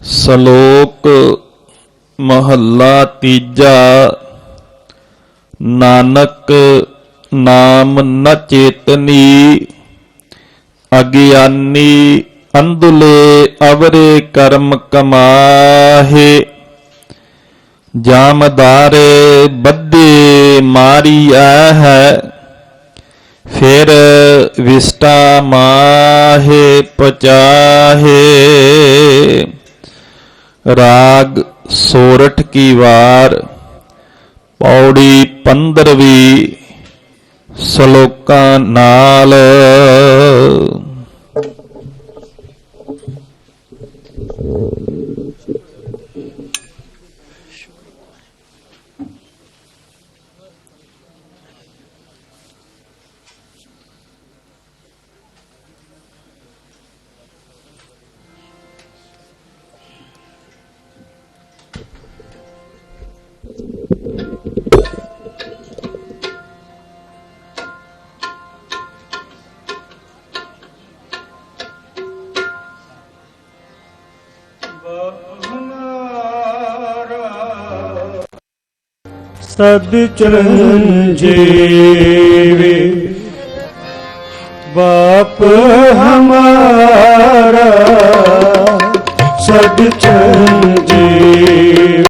ਸ਼ਲੋਕ ਮਹੱਲਾ ਤੀਜਾ, ਨਾਨਕ ਨਾਮ ਨ ਚੇਤਨੀ, ਅਗਿਆਨੀ ਅੰਧਲੇ ਅਵਰੇ ਕਰਮ ਕਮਾਹੇ, ਜਾਮਦਾਰੇ ਬੱਦੇ ਮਾਰੀਆ ਹੈ, ਫਿਰ ਵਿਸਟਾ ਮਾਹੇ ਪਚਾਹੇ। ਰਾਗ ਸੋਰਠ ਕੀ ਵਾਰ ਪੌੜੀ 15ਵੀਂ ਸ਼ਲੋਕਾਂ ਨਾਲ। ਸਦ ਚਰਨ ਜੀਵੇ ਬਾਪ ਹਮਾਰਾ ਸਦ ਚਰਨ ਜੀਵੇ